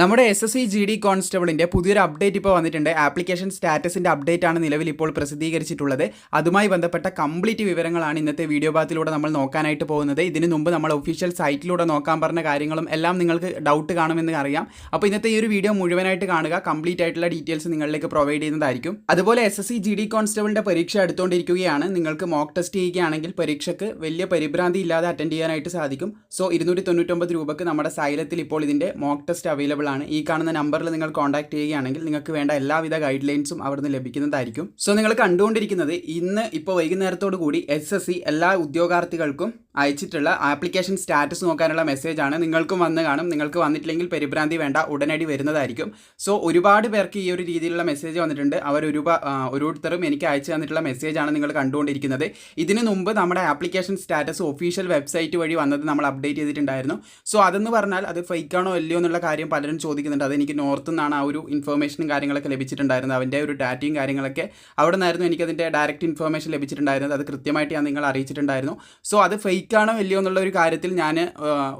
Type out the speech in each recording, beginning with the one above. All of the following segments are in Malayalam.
നമ്മുടെ S S C G D കോൺസ്റ്റബിളിന്റെ പുതിയൊരു അപ്ഡേറ്റ് ഇപ്പോൾ വന്നിട്ടുണ്ട്. ആപ്ലിക്കേഷൻ സ്റ്റാറ്റസിന്റെ അപ്ഡേറ്റ് ആണ് നിലവിൽ ഇപ്പോൾ പ്രസിദ്ധീകരിച്ചിട്ടുള്ളത്. അതുമായി ബന്ധപ്പെട്ട കംപ്ലീറ്റ് വിവരങ്ങളാണ് ഇന്നത്തെ വീഡിയോ ഭാഗത്തിലൂടെ നമ്മൾ നോക്കാനായിട്ട് പോകുന്നത്. ഇതിനു മുമ്പ് നമ്മൾ ഒഫീഷ്യൽ സൈറ്റിലൂടെ നോക്കാൻ പറഞ്ഞ കാര്യങ്ങളും എല്ലാം നിങ്ങൾക്ക് ഡൗട്ട് കാണുമെന്ന് അറിയാം. അപ്പോൾ ഇന്നത്തെ ഈ ഒരു വീഡിയോ മുഴുവനായിട്ട് കാണുക. കംപ്ലീറ്റ് ആയിട്ടുള്ള ഡീറ്റെയിൽസ് നിങ്ങളിലേക്ക് പ്രൊവൈഡ് ചെയ്യുന്നതായിരിക്കും. അതുപോലെ S S C G D കോൺസ്റ്റബിളിന്റെ പരീക്ഷ എടുത്തുകൊണ്ടിരിക്കുകയാണ്. നിങ്ങൾക്ക് മോക്ക് ടെസ്റ്റ് ചെയ്യുകയാണെങ്കിൽ പരീക്ഷയ്ക്ക് വലിയ പരിഭ്രാന്തി ഇല്ലാതെ അറ്റൻഡ് ചെയ്യാനായിട്ട് സാധിക്കും. സോ ഇരുന്നൂറ്റി തൊണ്ണൂറ്റൊമ്പത് രൂപക്ക് നമ്മുടെ സൈലത്തിൽ ഇപ്പോൾ ഇതിന്റെ മോക്ക് ടെസ്റ്റ് അവൈലബിൾ ആണ്. ഈ കാണുന്ന നമ്പറിൽ നിങ്ങൾ കോൺടാക്ട് ചെയ്യുകയാണെങ്കിൽ നിങ്ങൾക്ക് വേണ്ട എല്ലാവിധ ഗൈഡ് ലൈൻസും അവിടുന്ന് ലഭിക്കുന്നതായിരിക്കും. സോ നിങ്ങൾ കണ്ടുകൊണ്ടിരിക്കുന്നത് ഇന്ന് ഇപ്പോൾ വൈകുന്നേരത്തോടു കൂടി എസ് എസ് സി എല്ലാ ഉദ്യോഗാർത്ഥികൾക്കും അയച്ചിട്ടുള്ള ആപ്ലിക്കേഷൻ സ്റ്റാറ്റസ് നോക്കാനുള്ള മെസ്സേജ് ആണ്. നിങ്ങൾക്കും വന്ന് കാണും. നിങ്ങൾക്ക് വന്നിട്ടില്ലെങ്കിൽ പരിഭ്രാന്തി വേണ്ട. ഉടനടി വരുന്നതായിരിക്കും. സോ ഒരുപാട് പേർക്ക് ഈ ഒരു രീതിയിലുള്ള മെസ്സേജ് വന്നിട്ടുണ്ട്. അവർ ഒരുപാ എനിക്ക് അയച്ചു തന്നിട്ടുള്ള മെസ്സേജ് ആണ് നിങ്ങൾ കണ്ടുകൊണ്ടിരിക്കുന്നത്. ഇതിന് മുമ്പ് നമ്മുടെ ആപ്ലിക്കേഷൻ സ്റ്റാറ്റസ് ഒഫീഷ്യൽ വെബ്സൈറ്റ് വഴി വന്നത് നമ്മൾ അപ്ഡേറ്റ് ചെയ്തിട്ടുണ്ടായിരുന്നു. സോ അതെന്ന് പറഞ്ഞാൽ അത് ഫേക്ക് ആണോ അല്ലയോ എന്നുള്ള കാര്യം പലരും ചോദിക്കുന്നുണ്ട്. അതെനിക്ക് നോർത്ത് നിന്നാണ് ആ ഒരു ഇൻഫർമേഷനും കാര്യങ്ങളൊക്കെ ലഭിച്ചിട്ടുണ്ടായിരുന്നത്. അവന്റെ ഒരു ഡാറ്റയും കാര്യങ്ങളൊക്കെ അവിടെ നിന്നായിരുന്നു എനിക്കതിന്റെ ഡയറക്റ്റ് ഇൻഫർമേഷൻ ലഭിച്ചിട്ടുണ്ടായിരുന്നത്. അത് കൃത്യമായിട്ട് ഞാൻ നിങ്ങൾ അറിയിച്ചിട്ടുണ്ടായിരുന്നു. സോ അത് ഫേക്കാണോ ഇല്ലയോ എന്നുള്ള ഒരു കാര്യത്തിൽ ഞാൻ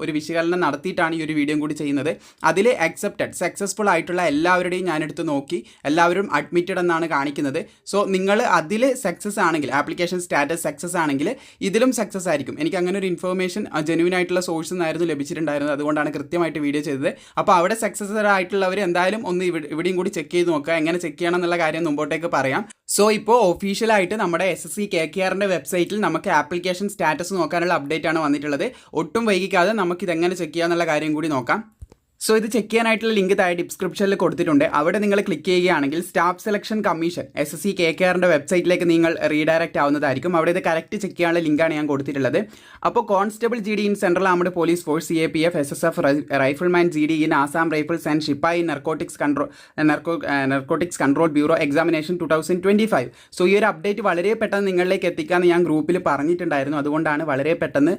ഒരു വിശകലനം നടത്തിയിട്ടാണ് ഈ ഒരു വീഡിയോ കൂടി ചെയ്യുന്നത്. അതിൽ അക്സെപ്റ്റഡ് സക്സസ്ഫുൾ ആയിട്ടുള്ള എല്ലാവരുടെയും ഞാനെടുത്ത് നോക്കി എല്ലാവരും അഡ്മിറ്റഡ് എന്നാണ് കാണിക്കുന്നത്. സോ നിങ്ങൾ അതിൽ സക്സസ് ആണെങ്കിൽ ആപ്ലിക്കേഷൻ സ്റ്റാറ്റസ് സക്സസ് ആണെങ്കിൽ ഇതിലും സക്സസ് ആയിരിക്കും. എനിക്ക് അങ്ങനെ ഒരു ഇൻഫർമേഷൻ ജെനുവിൻ ആയിട്ടുള്ള സോഴ്സിൽ നിന്നായിരുന്നു ലഭിച്ചിട്ടുണ്ടായിരുന്നത്. അതുകൊണ്ടാണ് കൃത്യമായിട്ട് വീഡിയോ ചെയ്തത്. അപ്പോൾ അവിടെ സക്സസ് ആയിട്ടുള്ളവർ എന്തായാലും ഒന്ന് ഇവിടെ ഇവിടെയും കൂടി ചെക്ക് ചെയ്ത് നോക്കുക. എങ്ങനെ ചെക്ക് ചെയ്യണം എന്നുള്ള കാര്യം മുമ്പോട്ടേക്ക് പറയാം. സോ ഇപ്പോൾ ഒഫീഷ്യലായിട്ട് നമ്മുടെ S S C K K ആറിന്റെ വെബ്സൈറ്റിൽ നമുക്ക് ആപ്ലിക്കേഷൻ സ്റ്റാറ്റസ് നോക്കാനുള്ള അപ്ഡേറ്റ് ആണ് വന്നിട്ടുള്ളത്. ഒട്ടും വൈകിക്കാതെ നമുക്ക് ഇതെങ്ങനെ ചെക്ക് ചെയ്യാന്നുള്ള കാര്യം കൂടി നോക്കാം. സോ ഇത് ചെക്ക് ചെയ്യാനായിട്ടുള്ള ലിങ്ക് താഴെ ഡിസ്ക്രിപ്ഷനിൽ കൊടുത്തിട്ടുണ്ട്. അവിടെ നിങ്ങൾ ക്ലിക്ക് ചെയ്യുകയാണെങ്കിൽ staff selection commission S S C K K ആറിന്റെ വെബ്സൈറ്റിലേക്ക് നിങ്ങൾ റീഡയറക്റ്റ് ആവുന്നതായിരിക്കും. അവിടെ ഇത് കറക്റ്റ് ചെക്ക് ചെയ്യാനുള്ള ലിങ്കാണ് ഞാൻ കൊടുത്തിട്ടുള്ളത്. അപ്പോൾ constable G D in central armed police force C A P F S S F rifleman G D in Assam rifles and ഷിപ്പായി narcotics control narco narcotics control bureau examination two thousand twenty five so ഈ ഒരു അപ്ഡേറ്റ് വളരെ പെട്ടെന്ന് നിങ്ങളിലേക്ക് എത്തിക്കാമെന്ന് ഞാൻ ഗ്രൂപ്പിൽ പറഞ്ഞിട്ടുണ്ടായിരുന്നു. അതുകൊണ്ടാണ് വളരെ പെട്ടെന്ന്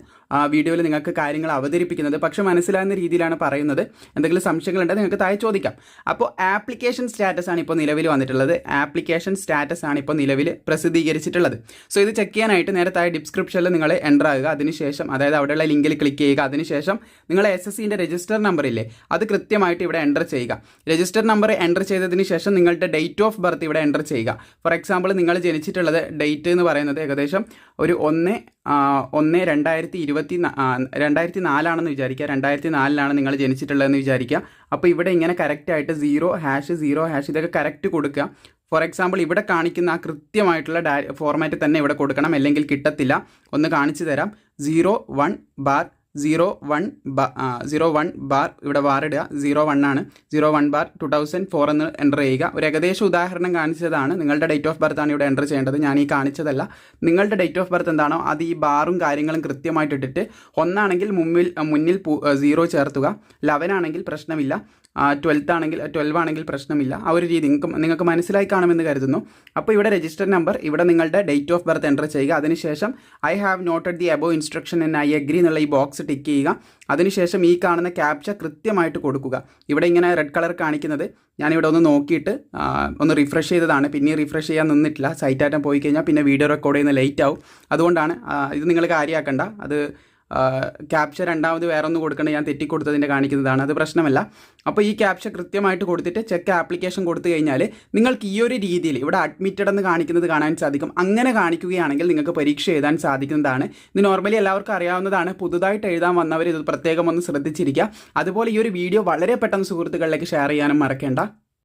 വീഡിയോയിൽ നിങ്ങൾക്ക് കാര്യങ്ങൾ അവതരിപ്പിക്കുന്നത്. പക്ഷേ മനസ്സിലാകുന്ന രീതിയിലാണ് പറയുന്നത്. എന്തെങ്കിലും സംശയങ്ങളുണ്ടെങ്കിൽ നിങ്ങൾക്ക് താഴെ ചോദിക്കാം. അപ്പോൾ ആപ്ലിക്കേഷൻ സ്റ്റാറ്റസ് ആണ് ഇപ്പോൾ നിലവിൽ വന്നിട്ടുള്ളത്. ആപ്ലിക്കേഷൻ സ്റ്റാറ്റസ് ആണ് ഇപ്പോൾ നിലവിൽ പ്രസിദ്ധീകരിച്ചിട്ടുള്ളത്. സോ ഇത് ചെക്ക് ചെയ്യാനായിട്ട് നേരെ താഴെ ഡിസ്ക്രിപ്ഷനിൽ നിങ്ങൾ എന്റർ ആകുക. അതിനുശേഷം അതായത് അവിടെയുള്ള ലിങ്കിൽ ക്ലിക്ക് ചെയ്യുക. അതിനുശേഷം നിങ്ങൾ എസ് എസ് സിന്റെ രജിസ്റ്റർ നമ്പർ ഇല്ലേ അത് കൃത്യമായിട്ട് ഇവിടെ എന്റർ ചെയ്യുക. രജിസ്റ്റർ നമ്പർ എന്റർ ചെയ്തതിന് ശേഷം നിങ്ങളുടെ ഡേറ്റ് ഓഫ് ബർത്ത് ഇവിടെ എന്റർ ചെയ്യുക. ഫോർ എക്സാമ്പിൾ നിങ്ങൾ ജനിച്ചിട്ടുള്ളത് ഡേറ്റ് എന്ന് പറയുന്നത് ഏകദേശം ഒരു ഒന്ന് ഒന്ന് രണ്ടായിരത്തി ഇരുപത്തി രണ്ടായിരത്തി നാലാണെന്ന് വിചാരിക്കുക. രണ്ടായിരത്തി നാലിലാണ് നിങ്ങൾ ജനിച്ചിട്ടുള്ളതെന്ന് വിചാരിക്കുക. അപ്പോൾ ഇവിടെ ഇങ്ങനെ കറക്റ്റായിട്ട് സീറോ ഹാഷ് സീറോ ഹാഷ് ഇതൊക്കെ കറക്റ്റ് കൊടുക്കുക. ഫോർ എക്സാമ്പിൾ ഇവിടെ കാണിക്കുന്ന ആ കൃത്യമായിട്ടുള്ള ഡാ ഫോർമാറ്റ് തന്നെ ഇവിടെ കൊടുക്കണം. അല്ലെങ്കിൽ കിട്ടത്തില്ല. ഒന്ന് കാണിച്ചു തരാം. Zero one bar zero one zero one bar ഇവിടെ ബാർ ഇടുക. സീറോ വൺ ആണ്. Zero one bar two thousand four എന്ന് എന്റർ ചെയ്യുക. ഒരു ഏകദേശം ഉദാഹരണം കാണിച്ചതാണ്. നിങ്ങളുടെ ഡേറ്റ് ഓഫ് ബർത്ത് ആണ് ഇവിടെ എന്റർ ചെയ്യേണ്ടത്. ഞാൻ ഈ കാണിച്ചതല്ല. നിങ്ങളുടെ ഡേറ്റ് ഓഫ് ബർത്ത് എന്താണോ അത് ഈ ബാറും കാര്യങ്ങളും കൃത്യമായിട്ട് ഇട്ടിട്ട് ഒന്നാണെങ്കിൽ മുമ്പിൽ മുന്നിൽ സീറോ ചേർത്തുക. ലെവൻ ആണെങ്കിൽ പ്രശ്നമില്ല. ട്വൽത്ത് ആണെങ്കിൽ ട്വൽവ് ആണെങ്കിൽ പ്രശ്നമില്ല. ആ ഒരു രീതി നിങ്ങൾക്ക് നിങ്ങൾക്ക് മനസ്സിലായി കാണുമെന്ന് കരുതുന്നു. അപ്പോൾ ഇവിടെ രജിസ്റ്റർ നമ്പർ ഇവിടെ നിങ്ങളുടെ ഡേറ്റ് ഓഫ് ബർത്ത് എന്റർ ചെയ്യുക. അതിനുശേഷം I have noted the above instruction and I agree എന്നുള്ള ഈ ബോക്സ് ടിക്ക് ചെയ്യുക. അതിനുശേഷം ഈ കാണുന്ന ക്യാപ്ച കൃത്യമായിട്ട് കൊടുക്കുക. ഇവിടെ ഇങ്ങനെ റെഡ് കളർ കാണിക്കുന്നത്. ഞാനിവിടെ ഒന്ന് നോക്കിയിട്ട് ഒന്ന് റിഫ്രഷ് ചെയ്തതാണ്. പിന്നെ റിഫ്രഷ് ചെയ്യാൻ നിന്നിട്ടില്ല. സൈറ്റ് ആറ്റം പോയി കഴിഞ്ഞാൽ പിന്നെ വീഡിയോ റെക്കോർഡ് ചെയ്യുന്ന ലേറ്റ് ആവും. അതുകൊണ്ടാണ് ഇത് നിങ്ങൾ കാര്യമാക്കണ്ട അത് ക്യാപ്ചർ രണ്ടാമത് വേറെ ഒന്ന് കൊടുക്കേണ്ട ഞാൻ തെറ്റി കൊടുത്തതിന്റെ കാണിക്കുന്നതാണ്. അത് പ്രശ്നമല്ല. അപ്പോൾ ഈ ക്യാപ്ച കൃത്യമായിട്ട് കൊടുത്തിട്ട് ചെക്ക് ആപ്ലിക്കേഷൻ കൊടുത്തു കഴിഞ്ഞാൽ നിങ്ങൾക്ക് ഈ ഒരു രീതിയിൽ ഇവിടെ അഡ്മിറ്റഡ് എന്ന് കാണിക്കുന്നത് കാണാൻ സാധിക്കും. അങ്ങനെ കാണിക്കുകയാണെങ്കിൽ നിങ്ങൾക്ക് പരീക്ഷ എഴുതാൻ സാധിക്കുന്നതാണ്. ഇത് നോർമലി എല്ലാവർക്കും അറിയാവുന്നതാണ്. പുതുതായിട്ട് എഴുതാൻ വന്നവർ ഇത് പ്രത്യേകം ഒന്ന് ശ്രദ്ധിച്ചിരിക്കുക. അതുപോലെ ഈ ഒരു വീഡിയോ വളരെ പെട്ടെന്ന് സുഹൃത്തുക്കളിലേക്ക് ഷെയർ ചെയ്യാനും മറക്കേണ്ട.